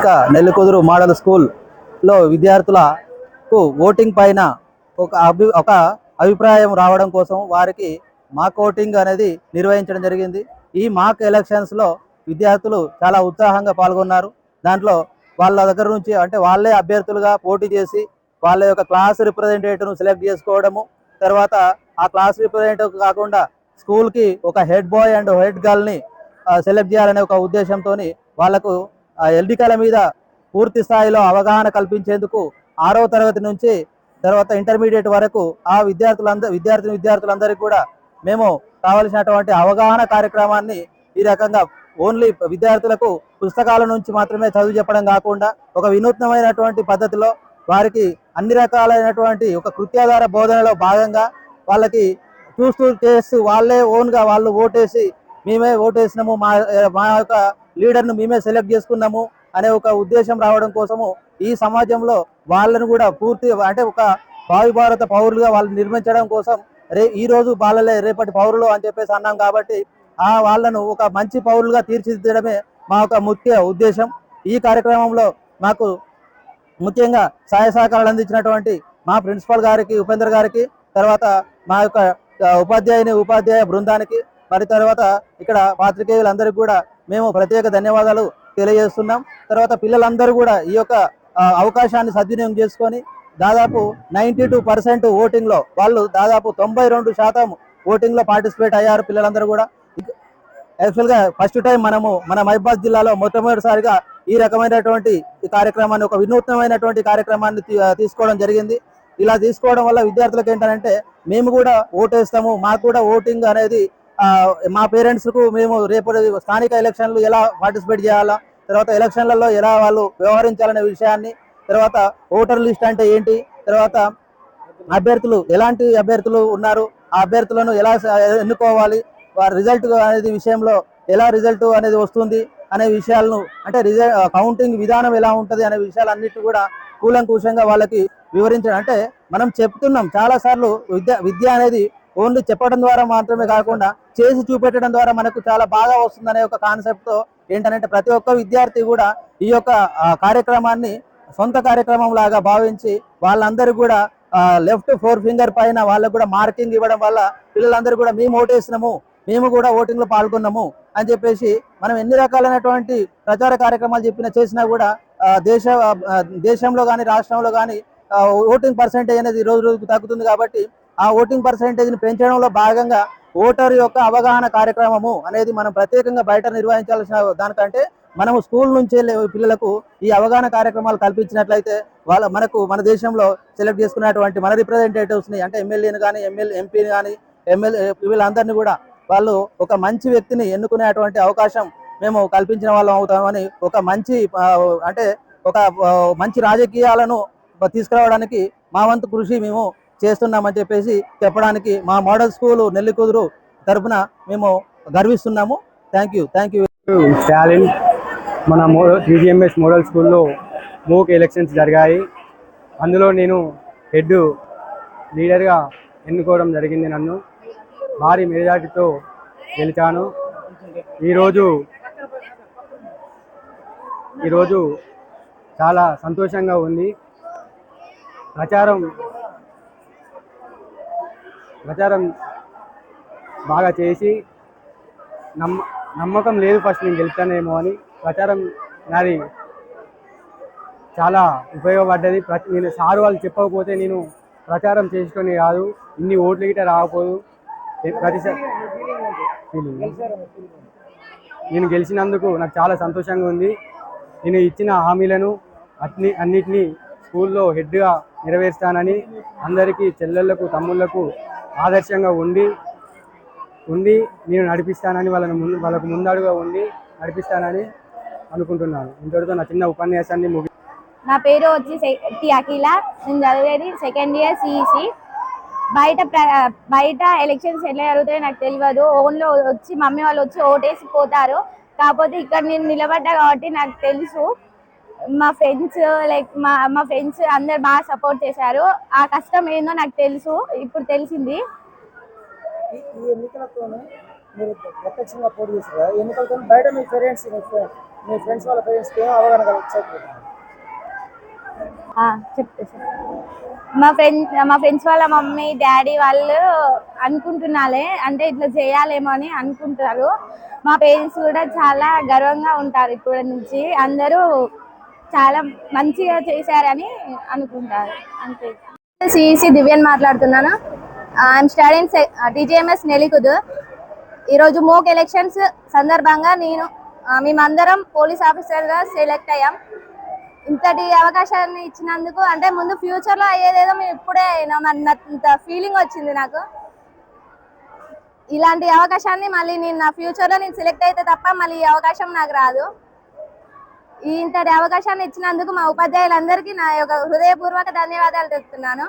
ఇంకా నెల్లికుదురు మోడల్ స్కూల్లో విద్యార్థులకు ఓటింగ్ పైన ఒక అభి ఒక అభిప్రాయం రావడం కోసం వారికి మాక్ ఓటింగ్ అనేది నిర్వహించడం జరిగింది. ఈ మాక్ ఎలక్షన్స్లో విద్యార్థులు చాలా ఉత్సాహంగా పాల్గొన్నారు. దాంట్లో వాళ్ళ దగ్గర నుంచి అంటే వాళ్ళే అభ్యర్థులుగా పోటీ చేసి వాళ్ళ యొక్క క్లాస్ రిప్రజెంటేటివ్ను సెలెక్ట్ చేసుకోవడము తర్వాత ఆ క్లాస్ రిప్రజెంటేటివ్ కాకుండా స్కూల్కి ఒక హెడ్ బాయ్ అండ్ హెడ్ గర్ల్ని సెలెక్ట్ చేయాలనే ఒక ఉద్దేశంతో వాళ్ళకు ఎల్డికల మీద పూర్తి స్థాయిలో అవగాహన కల్పించేందుకు ఆరవ తరగతి నుంచి తర్వాత ఇంటర్మీడియట్ వరకు ఆ విద్యార్థులందరూ విద్యార్థిని విద్యార్థులందరికీ కూడా మేము కావలసినటువంటి అవగాహన కార్యక్రమాన్ని ఈ రకంగా ఓన్లీ విద్యార్థులకు పుస్తకాల నుంచి మాత్రమే చదువు చెప్పడం కాకుండా ఒక వినూత్నమైనటువంటి పద్ధతిలో వారికి అన్ని రకాలైనటువంటి ఒక కృత్యాధార బోధనలో భాగంగా వాళ్ళకి చూస్తూ చేస్తూ వాళ్ళే ఓన్గా వాళ్ళు ఓటేసి మేమే ఓటేసినాము మా మా యొక్క లీడర్ను మేమే సెలెక్ట్ చేసుకున్నాము అనే ఒక ఉద్దేశం రావడం కోసము ఈ సమాజంలో వాళ్ళను కూడా పూర్తి అంటే ఒక భావి భారత పౌరులుగా వాళ్ళు నిర్మించడం కోసం రే ఈ రోజు బాలలే రేపటి పౌరులు అని చెప్పేసి అన్నాం కాబట్టి ఆ వాళ్ళను ఒక మంచి పౌరులుగా తీర్చిదిద్దడమే మా యొక్క ముఖ్య ఉద్దేశం. ఈ కార్యక్రమంలో మాకు ముఖ్యంగా సహాయ సహకారాలు అందించినటువంటి మా ప్రిన్సిపల్ గారికి ఉపేంద్ర గారికి తర్వాత మా యొక్క ఉపాధ్యాయుని ఉపాధ్యాయ బృందానికి మరి తర్వాత ఇక్కడ పాత్రికేయులందరికీ కూడా మేము ప్రత్యేక ధన్యవాదాలు తెలియజేస్తున్నాం. తర్వాత పిల్లలందరూ కూడా ఈ యొక్క అవకాశాన్ని సద్వినియోగం చేసుకొని దాదాపు నైంటీ టూ పర్సెంట్ ఓటింగ్లో వాళ్ళు దాదాపు తొంభై రెండు శాతం ఓటింగ్లో పార్టిసిపేట్ అయ్యారు పిల్లలందరూ కూడా. యాక్చువల్గా ఫస్ట్ టైం మనము మన మహిబాద్ జిల్లాలో మొట్టమొదటిసారిగా ఈ రకమైనటువంటి ఈ కార్యక్రమాన్ని ఒక వినూత్నమైనటువంటి కార్యక్రమాన్ని తీ- తీసుకోవడం జరిగింది. ఇలా తీసుకోవడం వల్ల విద్యార్థులకు ఏంటంటే మేము కూడా ఓటేస్తాము మాకు కూడా ఓటింగ్ అనేది మా పేరెంట్స్కు మేము రేపు స్థానిక ఎలక్షన్లు ఎలా పార్టిసిపేట్ చేయాలా? తర్వాత ఎలక్షన్లలో ఎలా వాళ్ళు వ్యవహరించాలనే విషయాన్ని తర్వాత ఓటర్ లిస్ట్ అంటే ఏంటి? తర్వాత అభ్యర్థులు ఎలాంటి అభ్యర్థులు ఉన్నారు? ఆ అభ్యర్థులను ఎలా ఎన్నుకోవాలి? వారి రిజల్ట్ అనేది విషయంలో ఎలా రిజల్ట్ అనేది వస్తుంది? అనే విషయాలను అంటే రిజల్ట్ కౌంటింగ్ విధానం ఎలా ఉంటుంది? అనే విషయాలన్నిటి కూడా కూలంకూషంగా వాళ్ళకి వివరించడం. అంటే మనం చెప్తున్నాం చాలాసార్లు విద్య విద్య అనేది ఓన్లీ చెప్పడం ద్వారా మాత్రమే కాకుండా చేసి చూపెట్టడం ద్వారా మనకు చాలా బాగా వస్తుందనే ఒక కాన్సెప్ట్తో ఏంటంటే ప్రతి ఒక్క విద్యార్థి కూడా ఈ యొక్క కార్యక్రమాన్ని సొంత కార్యక్రమం లాగా భావించి వాళ్ళందరూ కూడా లెఫ్ట్ ఫోర్ ఫింగర్ పైన వాళ్ళకు కూడా మార్కింగ్ ఇవ్వడం వల్ల పిల్లలందరూ కూడా మేము ఓటేసినాము మేము కూడా ఓటింగ్లో పాల్గొన్నాము అని చెప్పేసి మనం ఎన్ని రకాలైనటువంటి ప్రచార కార్యక్రమాలు చెప్పిన చేసినా కూడా దేశ దేశంలో కానీ రాష్ట్రంలో కానీ ఓటింగ్ పర్సెంటేజ్ అనేది రోజు రోజుకు తగ్గుతుంది కాబట్టి ఆ ఓటింగ్ పర్సెంటేజ్ని పెంచడంలో భాగంగా ఓటర్ యొక్క అవగాహన కార్యక్రమము అనేది మనం ప్రత్యేకంగా బయట నిర్వహించాల్సిన దానికంటే మనము స్కూల్ నుంచే పిల్లలకు ఈ అవగాహన కార్యక్రమాలు కల్పించినట్లయితే వాళ్ళ మనకు మన దేశంలో సెలెక్ట్ చేసుకున్నటువంటి మన రిప్రజెంటేటివ్స్ని అంటే ఎమ్మెల్యేని కానీ ఎమ్మెల్యే ఎంపీని కానీ ఎమ్మెల్యే వీళ్ళందరినీ కూడా వాళ్ళు ఒక మంచి వ్యక్తిని ఎన్నుకునేటువంటి అవకాశం మేము కల్పించిన వాళ్ళం అవుతామని ఒక మంచి అంటే ఒక మంచి రాజకీయాలను తీసుకురావడానికి మా వంతు కృషి మేము చేస్తున్నామని చెప్పేసి చెప్పడానికి మా మోడల్ స్కూల్ నెల్లికూదురు తరపున మేము గర్విస్తున్నాము. Thank you thank you Stalin మన మో టీజీఎంఎస్ మోడల్ స్కూల్లో మూక్ ఎలక్షన్స్ జరిగాయి. అందులో నేను హెడ్ లీడర్గా ఎన్నుకోవడం జరిగింది నన్ను. భారీ మెజార్టీతో గెలిచాను. ఈరోజు ఈరోజు చాలా సంతోషంగా ఉంది. ప్రచారం ప్రచారం బాగా చేసి నమ్మ నమ్మకం లేదు ఫస్ట్ నేను గెలుస్తానేమో అని ప్రచారం నాది చాలా ఉపయోగపడ్డది. ప్రతి నేను సార్ వాళ్ళు చెప్పకపోతే నేను ప్రచారం చేసుకొని కాదు. ఇన్ని ఓట్లు గిట్ట రాకపోదు. ప్రతిసారి నేను గెలిచినందుకు నాకు చాలా సంతోషంగా ఉంది. నేను ఇచ్చిన హామీలను అన్ని అన్నిటినీ స్కూల్లో హెడ్గా నెరవేరుస్తానని అందరికీ చెల్లెళ్ళకు తమ్ముళ్ళకు ఆదర్శంగా ఉండి ఉండి నేను నడిపిస్తానని వాళ్ళని ముందు వాళ్ళకు ముందడుగా ఉండి నడిపిస్తానని అనుకుంటున్నాను. ఇంతటితో నా చిన్న ఉపన్యాసాన్ని ముగి నా పేరు వచ్చి టి అఖిల. నేను చదివేది సెకండ్ ఇయర్ సిఈసి బయట బయట ఎలక్షన్స్ ఎట్లా జరుగుతాయో నాకు తెలియదు. ఓన్లో వచ్చి మమ్మీ వాళ్ళు వచ్చి ఓటేసి పోతారు. కాకపోతే ఇక్కడ నేను నిలబడ్డా కాబట్టి నాకు తెలుసు. మా ఫ్రెండ్స్ లైక్ మా మా ఫ్రెండ్స్ అందరు బాగా సపోర్ట్ చేశారు. ఆ కష్టం ఏందో నాకు తెలుసు ఇప్పుడు తెలిసింది. ఈ ఈ ఎన్నికలతోనే మీరు ప్రత్యక్షంగా పోటీ చేశారు కదా ఎన్నికలతో బయట మీ పేరెంట్స్ మీ ఫ్రెండ్స్ వాళ్ళ అవగాహన చెప్తా. మా ఫ్రెండ్ మా ఫ్రెండ్స్ వాళ్ళ మమ్మీ డాడీ వాళ్ళు అనుకుంటున్నాలే అంటే ఇట్లా చేయాలేమో అని అనుకుంటారు. మా పేరెంట్స్ కూడా చాలా గర్వంగా ఉంటారు ఇప్పటి నుంచి. అందరూ చాలా మంచిగా చేశారని అనుకుంటారు. అంతే. సిఈసి దివ్యన్ మాట్లాడుతున్నాను. ఐఎమ్ స్టడీన్ టీజీఎంఎస్ నెలికుదు ఈరోజు మోక్ ఎలక్షన్స్ సందర్భంగా నేను మేమందరం పోలీస్ ఆఫీసర్గా సెలెక్ట్ అయ్యాం. ఇంతటి అవకాశాన్ని ఇచ్చినందుకు అంటే ముందు ఫ్యూచర్లో అయ్యేదేదో మేము ఇప్పుడే అయినాం అన్నంత ఫీలింగ్ వచ్చింది నాకు. ఇలాంటి అవకాశాన్ని మళ్ళీ నేను నా ఫ్యూచర్లో నేను సెలెక్ట్ అయితే తప్ప మళ్ళీ ఈ అవకాశం నాకు రాదు. ఇంతటి అవకాశాన్ని ఇచ్చినందుకు మా ఉపాధ్యాయులందరికీ నా యొక్క హృదయపూర్వక ధన్యవాదాలు తెలుపుతున్నాను.